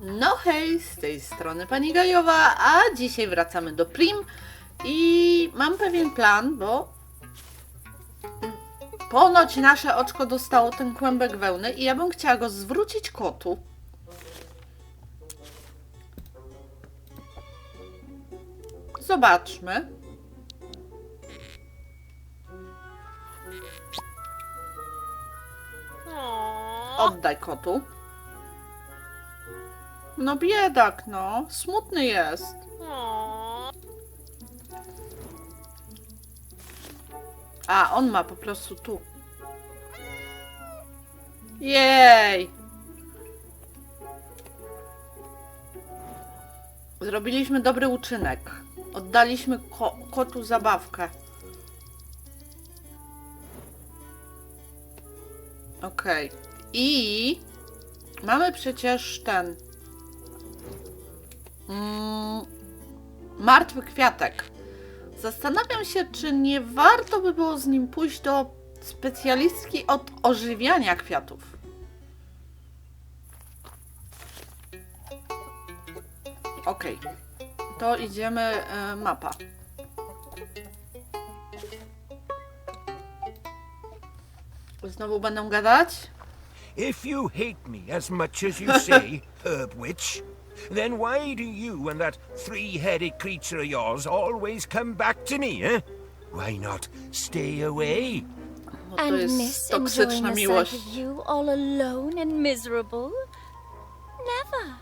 No hej, z tej strony Pani Gajowa, a dzisiaj wracamy do Prim i mam pewien plan, bo ponoć nasze oczko dostało ten kłębek wełny i ja bym chciała go zwrócić kotu. Zobaczmy. Oddaj kotu. No biedak, no. Smutny jest. A, on ma po prostu tu. Jej! Zrobiliśmy dobry uczynek. Oddaliśmy ko kotu zabawkę. Okej. I mamy przecież ten. Martwy kwiatek. Zastanawiam się, czy nie warto by było z nim pójść do specjalistki od ożywiania kwiatów. Okej, to idziemy e, mapa. Znowu będą gadać? If you hate me as much as you say, Herb Witch, then why do you and that three-headed creature of yours always come back to me, eh? Why not stay away? No and miss toksyczna enjoying the sight miłość. of you all alone and miserable? Never.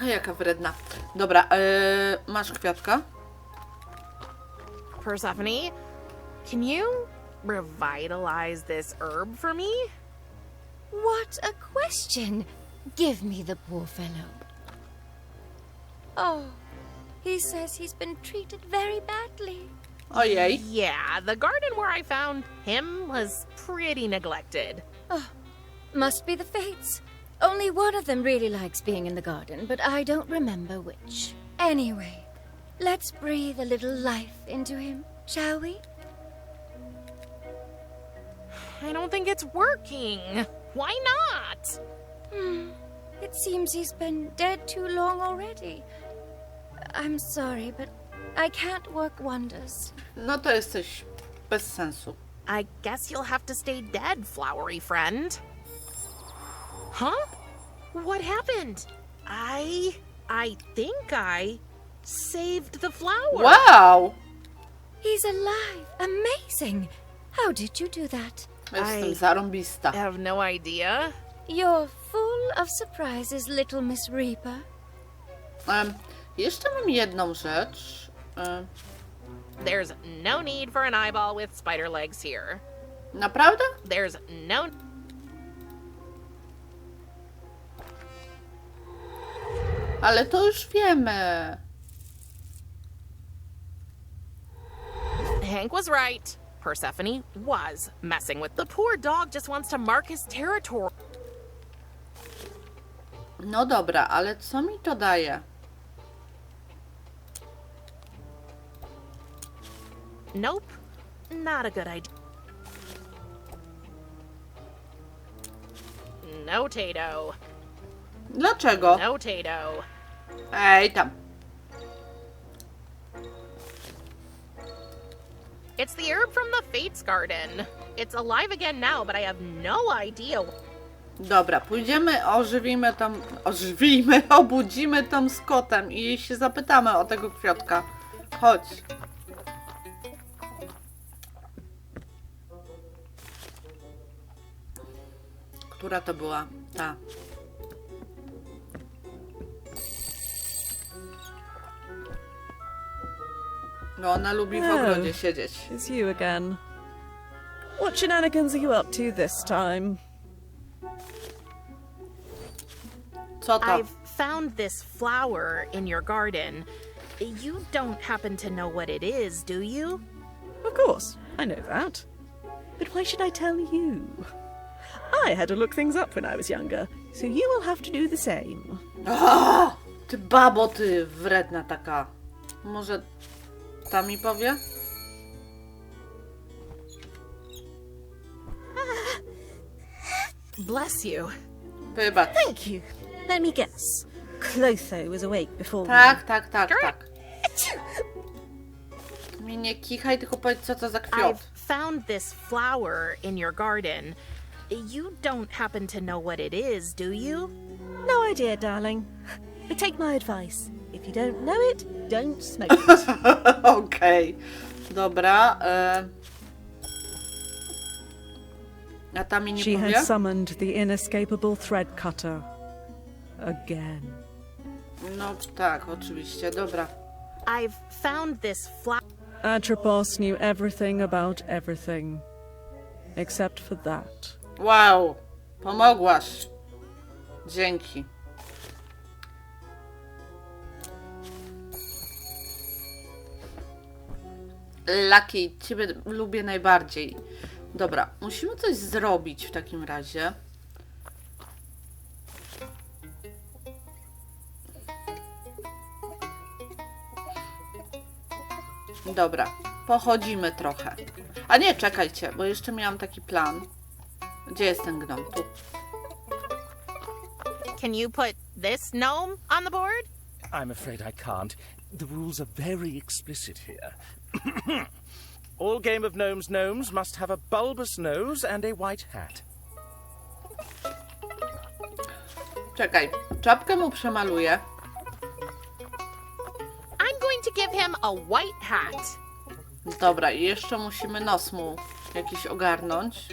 A jaka wredna. Dobra, e, masz kwiatka? Persephone, can you revitalize this herb for me? What a question! Give me the poor fellow. Oh, he says he's been treated very badly. Oh, Yeah, Yeah, the garden where I found him was pretty neglected. Oh, must be the fates. Only one of them really likes being in the garden, but I don't remember which. Anyway, let's breathe a little life into him, shall we? I don't think it's working. Why not? Hmm. It seems he's been dead too long already. I'm sorry, but I can't work wonders. No to jesteś bez sensu. I guess you'll have to stay dead, flowery friend. Huh? What happened? I. I think I saved the flower. Wow! He's alive! Amazing! How did you do that? Jestem Aj. zarąbista. I have no idea. You're full of surprises, little Miss Reaper. Um, em, jeszcze mam jedną rzecz. Em, There's no need for an eyeball with spider legs here. naprawdę? There's no. Ale to już wiemy. Hank was right. Persephone was messing with the poor dog. Just wants to mark his territory. No dobra, ale co mi to daje? Nope, not a good idea. No Tato. Dlaczego? No Tato. Ej, tam. It's the herb from the Fates Garden. It's alive again now, but I have no idea. Dobra, pójdziemy, ożywimy tam, ożywimy, obudzimy tam z kotem i się zapytamy o tego kwiatka. Chodź. Która to była? Ta. No, ona lubi w Oh. ogrodzie siedzieć. It's you again. What shenanigans are you up to this time? Co to? I've found this flower in your garden. You don't happen to know what it is, do you? Of course, I know that. But why should I tell you? I had to look things up when I was younger, so you will have to do the same. O, ty babo, ty wredna taka. Może ta mi powie? Bless you. Wybacz. Thank you. Let me guess. Clotho was awake before we- Tak, tak, tak, tak. Mi nie kichaj, tylko powiedz co to za I've kwiat. found this flower in your garden. You don't happen to know what it is, do you? No idea, darling. But take my advice. If you don't know it, don't smoke it. Okej. Dobra. E... A ta mi nie She powie? had summoned the inescapable thread cutter. Again. No tak, oczywiście. Dobra. I've found this flower. Atropos knew everything about everything. Except for that. Wow. Pomogłaś. Dzięki. Lucky, ciebie lubię najbardziej. Dobra, musimy coś zrobić w takim razie. Dobra, pochodzimy trochę. A nie, czekajcie, bo jeszcze miałam taki plan. Gdzie jest ten gnom? Tu. Can you put this gnome on the board? I'm afraid I can't. The rules are very explicit here. All Game of Gnomes gnomes must have a bulbous nose and a white hat. Czekaj, czapkę mu przemaluję. I'm going to give him a white hat. Dobra, i jeszcze musimy nos mu jakiś ogarnąć.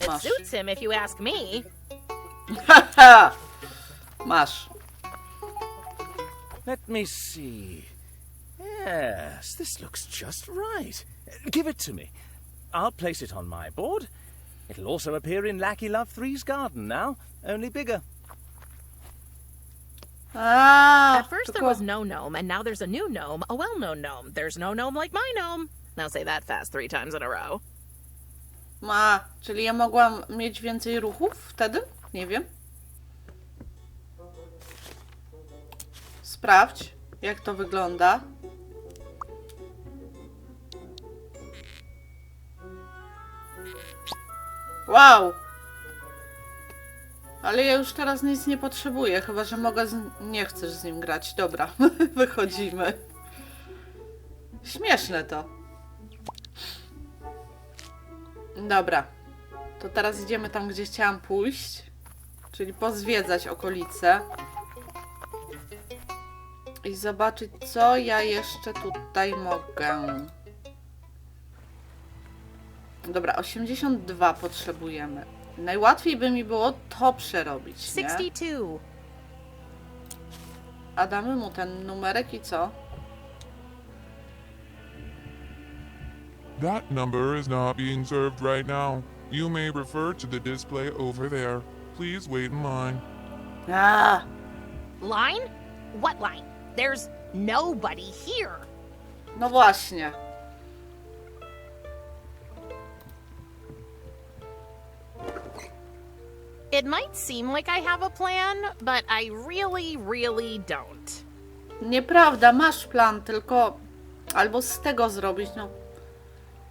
It Masz. suits him if you ask me. Haha! Masz. Let me see. Yes, this looks just right. Give it to me. I'll place it on my board. It'll also appear in Lackey Love Three's garden now, only bigger. A, At first there was no gnome, and now there's a new gnome, a well-known gnome. There's no gnome like my gnome. Now say that fast three times in a row. Ma, czyli ja mogłam mieć więcej ruchów wtedy? Nie wiem. Sprawdź, jak to wygląda. Wow! Ale ja już teraz nic nie potrzebuję, chyba że mogę z... Nie chcesz z nim grać. Dobra, wychodzimy. Śmieszne to. Dobra. To teraz idziemy tam, gdzie chciałam pójść. Czyli pozwiedzać okolice. I zobaczyć, co ja jeszcze tutaj mogę. Dobra, 82 potrzebujemy. Najłatwiej by mi było to przerobić, nie? 62. A damy mu ten numerek i co? That number is not being served right now. You may refer to the display over there. Please wait in line. A, Line? What line? There's nobody here. no właśnie. It might seem like I have a plan, but I really, really don't. Nieprawda, masz plan, tylko albo z tego zrobić, no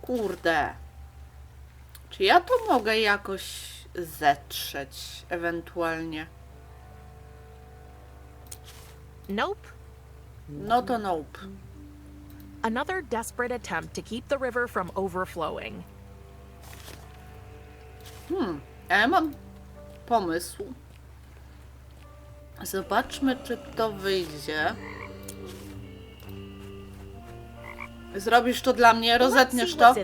kurde. Czy ja to mogę jakoś zetrzeć ewentualnie? Nope. No to nope. Another desperate attempt to keep the river from overflowing. A ja mam pomysł. Zobaczmy, czy to wyjdzie. Zrobisz to dla mnie, rozetniesz to.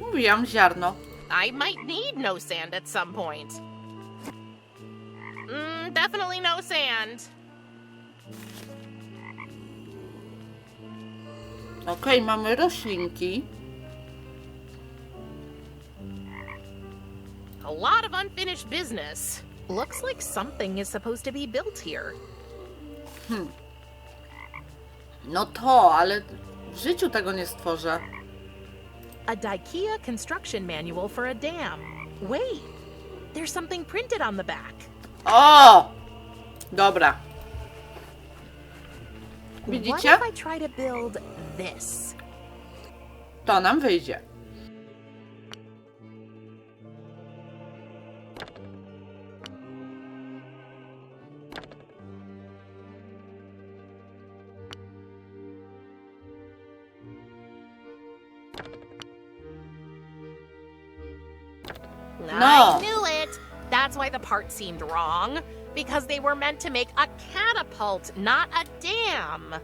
Mówiłam ziarno. I might need no sand at some point. Mm, definitely no sand. Okej, mamy roślinki. A lot of unfinished business. Looks like something is supposed to be built here. No to, ale w życiu tego nie stworzę. A Dikea construction manual for a dam. Wait, there's something printed on the back. O! Dobra. What Widzicie? if I try to build this? To nam wyjdzie. Part seemed wrong. Because they were meant to make a catapult, not a dam.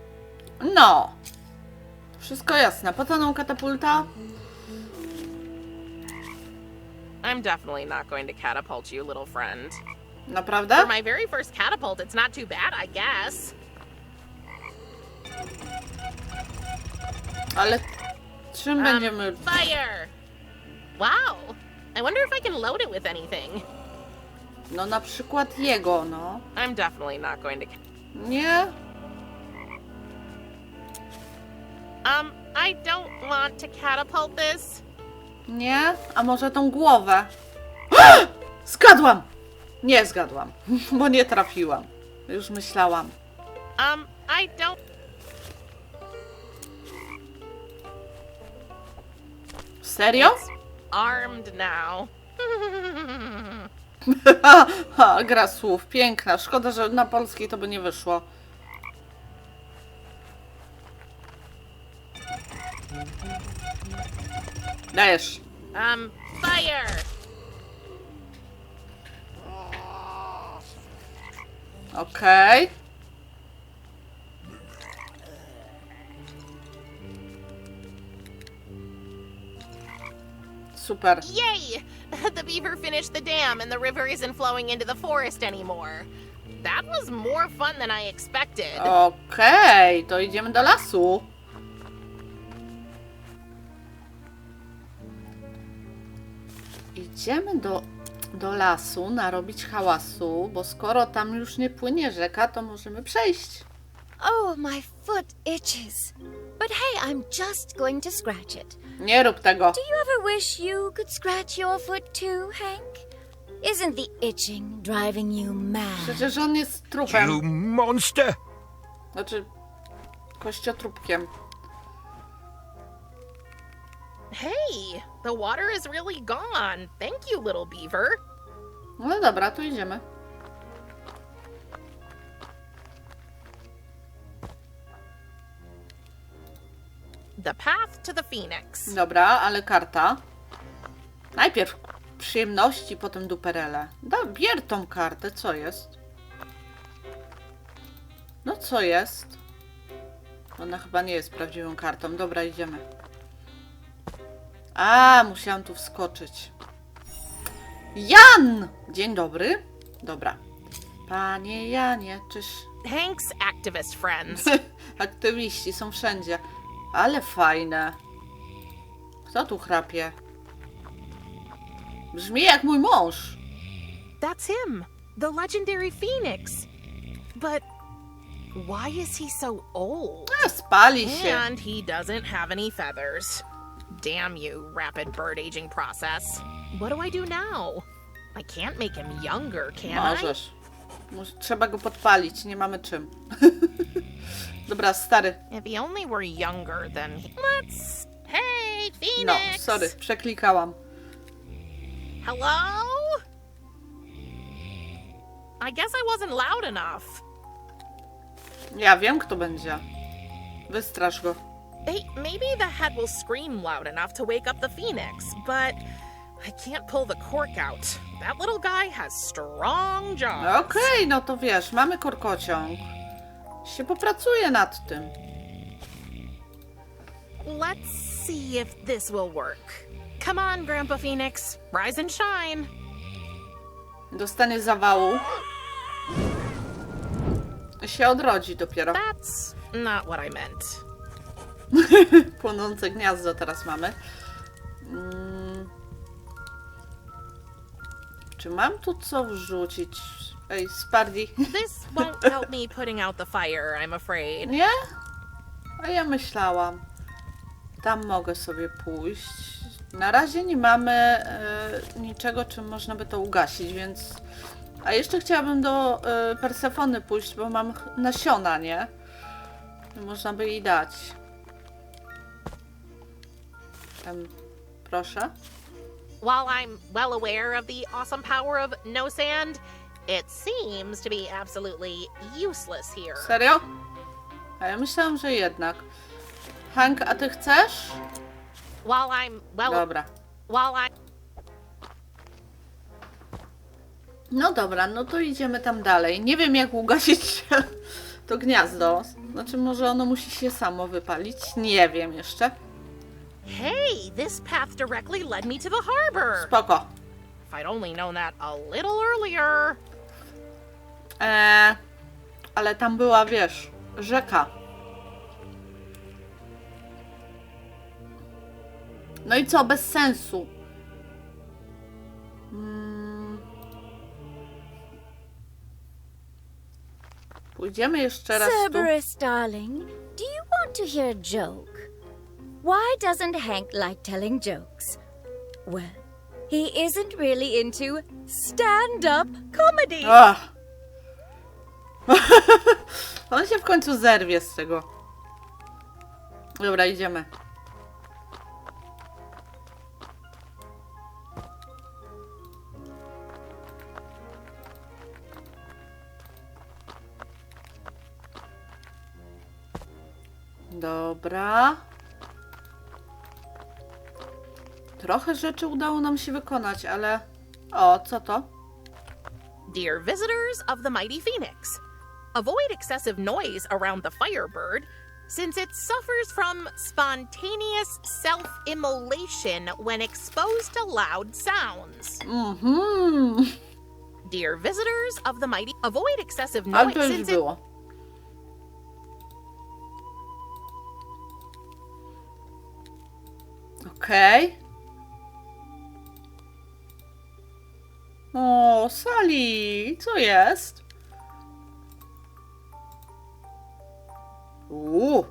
No. Wszystko jasne. Po co nam katapulta? I'm definitely not going to catapult you, little friend. Naprawdę? For my very first catapult, it's not too bad, I guess. Ale czym Um, będziemy... Fire! Wow. I wonder if I can load it with anything. No na przykład jego, no. I'm definitely not going to. Nie? Um, I don't want to catapult this. Nie? A może tą głowę? Zgadłam! Nie zgadłam, bo nie trafiłam. Już myślałam. Um, I don't. Serio? Armed now. ha, gra słów, piękna. Szkoda, że na polskiej to by nie wyszło. Dajesz. um, fire! Okej. Super. Yay! The beaver finished the dam and the river isn't flowing into the forest anymore. That was more fun than I expected. Okej, to idziemy do lasu. Idziemy do, do lasu narobić hałasu, bo skoro tam już nie płynie rzeka, to możemy przejść. Oh, my foot itches. But hey, I'm just going to scratch it. Nie rób tego. Do you ever wish you could scratch your foot too, Hank? Isn't the itching driving you mad? Przecież on jest You trupem. monster! Znaczy, kościotrupkiem. Hey, the water is really gone. Thank you, little beaver. No dobra, to idziemy. The path to the phoenix. Dobra, ale karta. Najpierw przyjemności, potem duperele. Da, bier tą kartę, co jest? No co jest? Ona chyba nie jest prawdziwą kartą. Dobra, idziemy. A, musiałam tu wskoczyć. Jan! Dzień dobry. Dobra. Panie Janie, czyż Hank's activist friends. aktywiści są wszędzie? Ale fajne. Kto tu chrapie? Brzmi jak mój mąż. That's him, the legendary phoenix. But why is he so old? A, spali się. And he doesn't have any feathers. Damn you, rapid bird aging process. What do I do now? I can't make him younger, can I? Możesz. Trzeba go podpalić, nie mamy czym. Dobra, stary. If he only were younger, then he- let's. Hey, No, Phoenix. sorry, przeklikałam. Hello? I guess I wasn't loud enough. Ja wiem, kto będzie. Wystrasz go. Hey, maybe the head will scream loud enough to wake up the phoenix, but I can't pull the cork out. That little guy has strong jaws. Okej, no to wiesz, mamy korkociąg. Się popracuje nad tym. Let's see if this will work. Come on, Grandpa Phoenix. Rise and shine. Dostanie zawału. Się odrodzi dopiero. That's not what I meant. Płonące gniazdo teraz mamy. Mm. Czy mam tu co wrzucić? Ej, Spardi. This won't help me putting out the fire, I'm afraid. Nie? A ja myślałam. Tam mogę sobie pójść. Na razie nie mamy e, niczego, czym można by to ugasić, więc... A jeszcze chciałabym do e, Persefony pójść, bo mam ch- nasiona, nie? Można by jej dać. Tam, proszę. While I'm well aware of the awesome power of no sand, it seems to be absolutely useless here. Serio? A ja myślałam, że jednak. Hank, a ty chcesz? While I'm well Dobra. while I No dobra, no to idziemy tam dalej. Nie wiem jak ugasić to gniazdo. Znaczy może ono musi się samo wypalić? Nie wiem jeszcze. Hey, this path directly led me to the harbor. Spoko. If I'd only known that a little earlier. Eee, ale tam była, wiesz, rzeka. No i co, bez sensu. Mm. Pójdziemy jeszcze raz tu. Cerberus, darling, do you want to hear a joke? Why doesn't Hank like telling jokes? Well, he isn't really into stand up comedy. Ach. On się w końcu zerwie z tego. Dobra, idziemy. Dobra. Trochę rzeczy udało nam się wykonać, ale... O, co to? Dear visitors of the mighty phoenix, avoid excessive noise around the firebird since it suffers from spontaneous self immolation when exposed to loud sounds. Mhm. Dear visitors of the mighty, avoid excessive noise since it było. Okej. O, Sali, co jest? Uuu.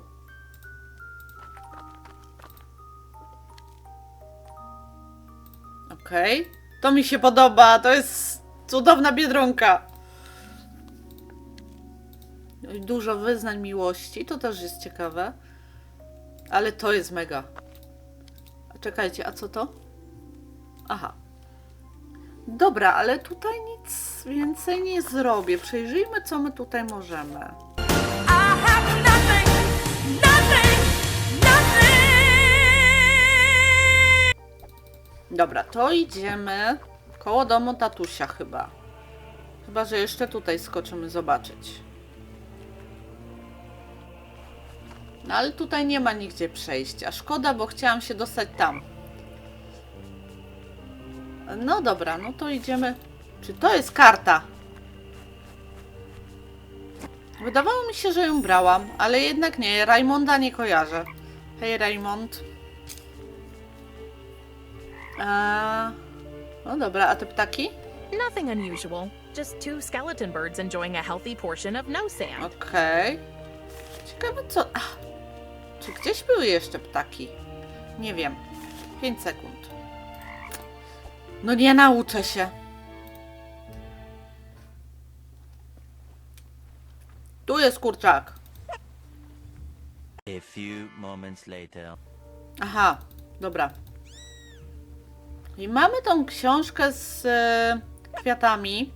Okej. To mi się podoba, to jest cudowna biedronka. No Dużo wyznań miłości, to też jest ciekawe. Ale to jest mega. Czekajcie, a co to? Aha. Dobra, ale tutaj nic więcej nie zrobię. Przejrzyjmy, co my tutaj możemy. Dobra, to idziemy koło domu tatusia chyba. Chyba, że jeszcze tutaj skoczymy zobaczyć. No ale tutaj nie ma nigdzie przejścia. Szkoda, bo chciałam się dostać tam. No dobra, no to idziemy. Czy to jest karta? Wydawało mi się, że ją brałam, ale jednak nie. Raymonda nie kojarzę. Hej, Raymond. Eee, no dobra, a te ptaki? nothing unusual, just two skeleton birds enjoying a healthy portion of no sand. Okej. Ciekawe co... Ach, czy gdzieś były jeszcze ptaki? Nie wiem. 5 sekund. No nie nauczę się. Tu jest kurczak. A few moments later. Aha, dobra. I mamy tą książkę z e, kwiatami,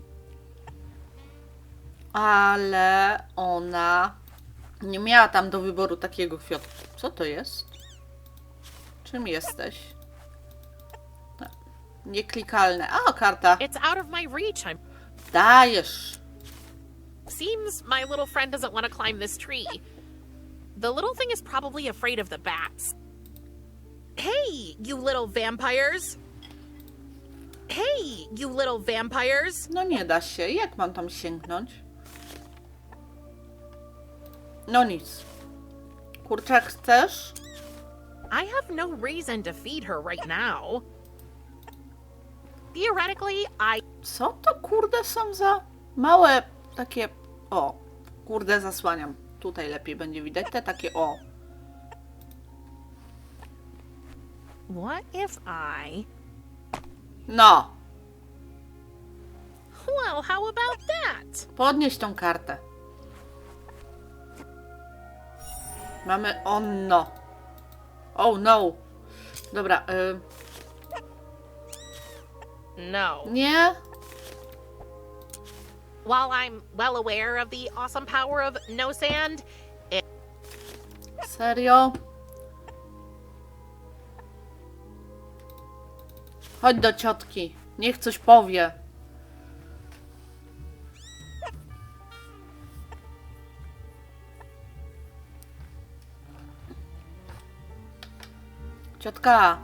ale ona nie miała tam do wyboru takiego kwiatu. Co to jest? Czym jesteś? Tak. Nieklikalne. A, karta. It's out of my reach. I'm. Dajesz. Seems my little friend doesn't want to climb this tree. The little thing is probably afraid of the bats. Hey, you little vampires! Hey, you little vampires! No nie da się. Jak mam tam sięgnąć? No nic. Kurczak chcesz? I have no reason to feed her right now. Theoretically, I Co to kurde są za małe takie. O, kurde zasłaniam. Tutaj lepiej będzie widać te takie o. What if I. No, Well, how about that? podnieś tą kartę. Mamy onno. Oh no. Dobra, y, No. nie. While I'm well aware of the awesome power of no sand, it... Serio? Chodź do ciotki. Niech coś powie. Ciotka.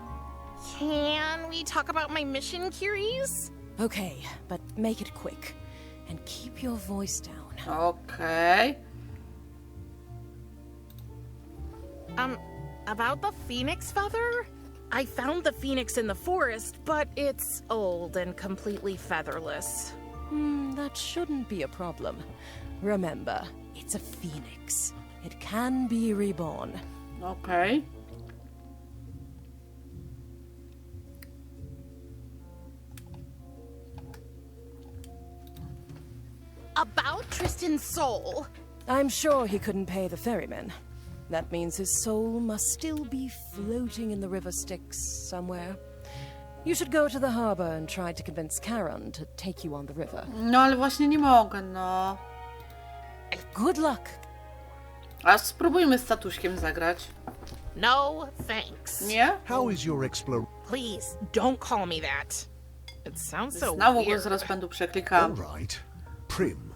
Can we talk about my mission, Curies? Okay, but make it quick. And keep your voice down. Okay. Um, about the phoenix feather? I found the phoenix in the forest, but it's old and completely featherless. Hmm, that shouldn't be a problem. Remember, it's a phoenix. It can be reborn. Okay. About Tristan's soul. I'm sure he couldn't pay the ferryman. That means his soul must still be floating in the river Styx somewhere. You should go to the harbor and try to convince Charon to take you on the river. No ale właśnie nie mogę, no. Good luck. A spróbujmy z statuśkiem zagrać. No thanks. Nie? How is your exploration? Please, don't call me that. It sounds so Znowu go weird. z rozpędu All right. Prim,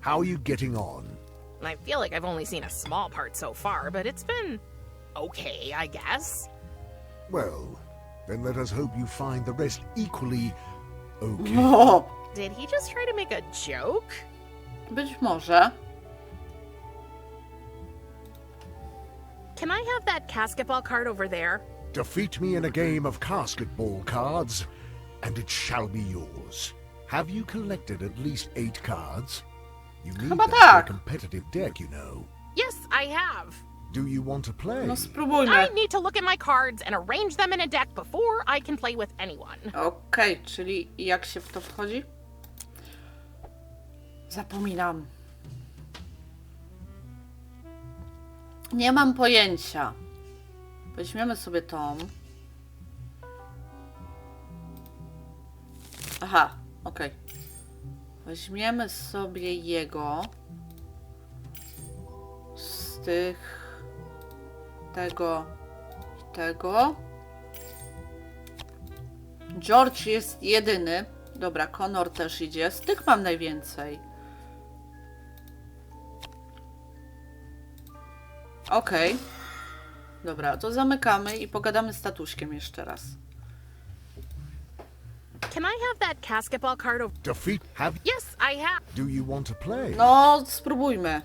how are you getting on? I feel like I've only seen a small part so far, but it's been okay, I guess. Well, then let us hope you find the rest equally okay. Did he just try to make a joke? być może. Can I have that basketball card over there? Defeat me in a game of basketball cards, and it shall be yours. Have you collected at least eight cards? You need Chyba that for a tak. competitive deck, you know. Yes, I have. Do you want to play? No spróbujmy. I need to look at my cards and arrange them in a deck before I can play with anyone. Okej, czyli jak się w to wchodzi? Zapominam. Nie mam pojęcia. Weźmiemy sobie tą. Aha, okej. Weźmiemy sobie jego. Z tych. Tego i tego. George jest jedyny. Dobra, Connor też idzie. Z tych mam najwięcej. Okej. Dobra, to zamykamy i pogadamy z tatuśkiem jeszcze raz. Can I have that basketball card over? Defeat? Have? Yes, I have. Do you want to play? No, spróbujmy.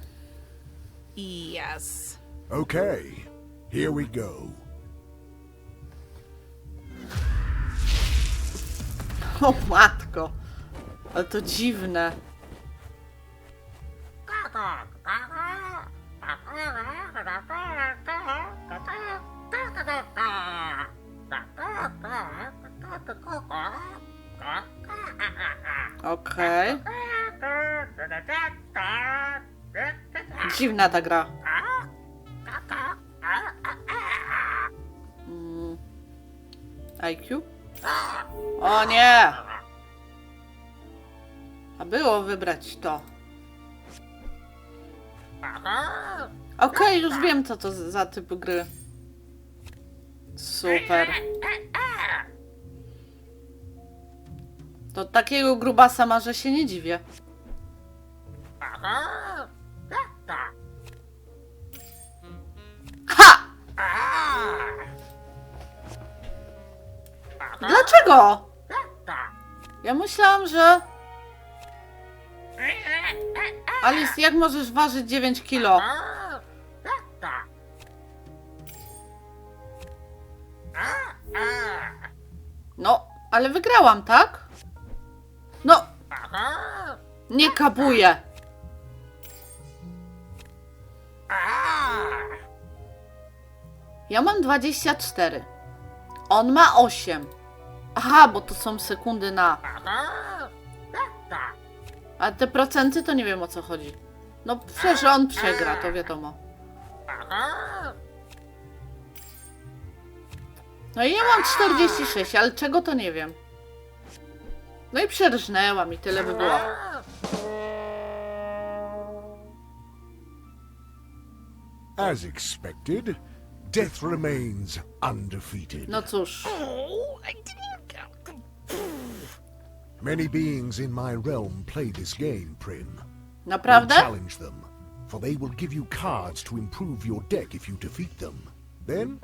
Yes. Okay, here we go. O matko. Ale to dziwne. Okej. Dziwna ta gra. Mm. IQ? O nie! A było wybrać to. Okej, już wiem co to za typ gry. Super. To takiego grubasa ma, że się nie dziwię. Ha! Dlaczego? Ja myślałam, że... Alice, jak możesz ważyć 9 kilo? No, ale wygrałam, tak? Nie kabuję. Ja mam 24. On ma 8. Aha, bo to są sekundy na. A te procenty to nie wiem o co chodzi. No przecież on przegra, to wiadomo. No i ja mam 46, ale czego to nie wiem. No i przerżnęłam i tyle by było. As expected, death remains undefeated. No cóż. Oh, I didn't go. Many beings in my realm play this game, Prim. Don't Naprawdę? challenge them, for they will give you cards to improve your deck if you defeat them. Then,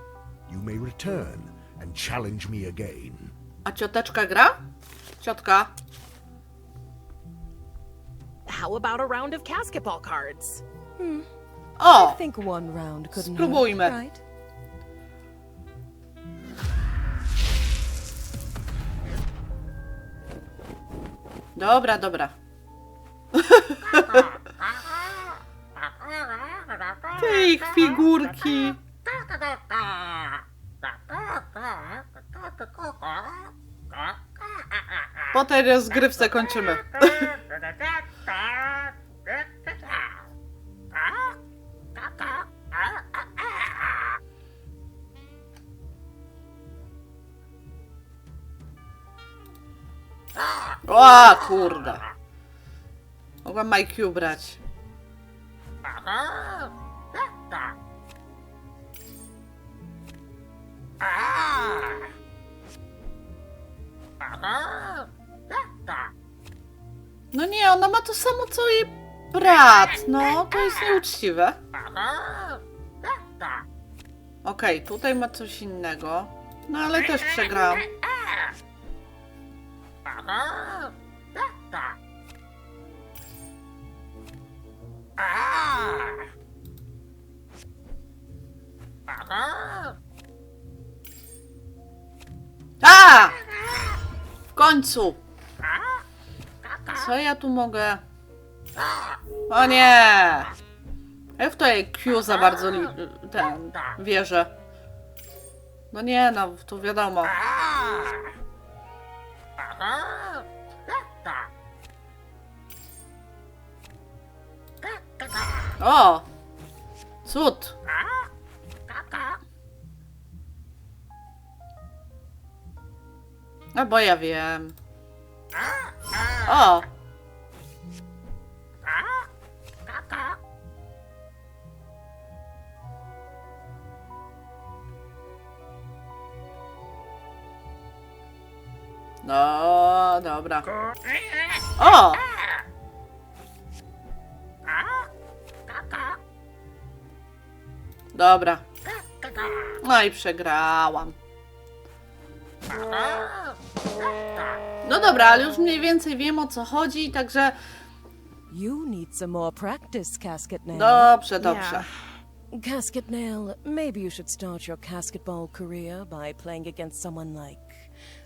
you may return and challenge me again. A cioteczka gra? Ciotka. How about a round of basketball cards? Hmm. O! I think one round couldn't Spróbujmy. hurt, right? Dobra, dobra. Te ich figurki. Po tej rozgrywce kończymy. O, kurde. Mogłam IQ brać. No nie, ona ma to samo co jej brat. No, to jest nieuczciwe. Okej, tutaj ma coś innego. No ale też przegrałam. Końcu! Co ja tu mogę? O nie! Ja w to Q za bardzo li... ten wierzę. No nie, no to wiadomo. O! Cud! No bo ja wiem. O! No, dobra. O! Dobra. No i przegrałam. No dobra, ale już mniej więcej wiem o co chodzi, także You need some more practice, Casket Nail. dobrze, dobrze. Yeah. Casket Nail, maybe you should start your basketball career by playing against someone like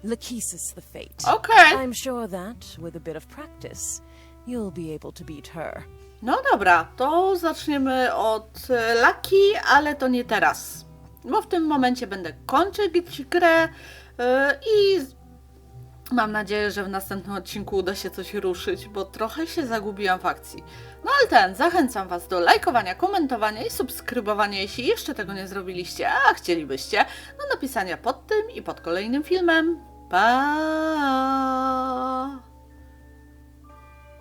Lachesis the Fate. Okej. I'm sure that, with a bit of practice, you'll be able to beat her. No dobra, to zaczniemy od e, Laki, ale to nie teraz. Bo w tym momencie będę kończyć grę i mam nadzieję, że w następnym odcinku uda się coś ruszyć, bo trochę się zagubiłam w akcji. No ale ten, zachęcam Was do lajkowania, komentowania i subskrybowania, jeśli jeszcze tego nie zrobiliście, a chcielibyście, no napisania pod tym i pod kolejnym filmem. Pa!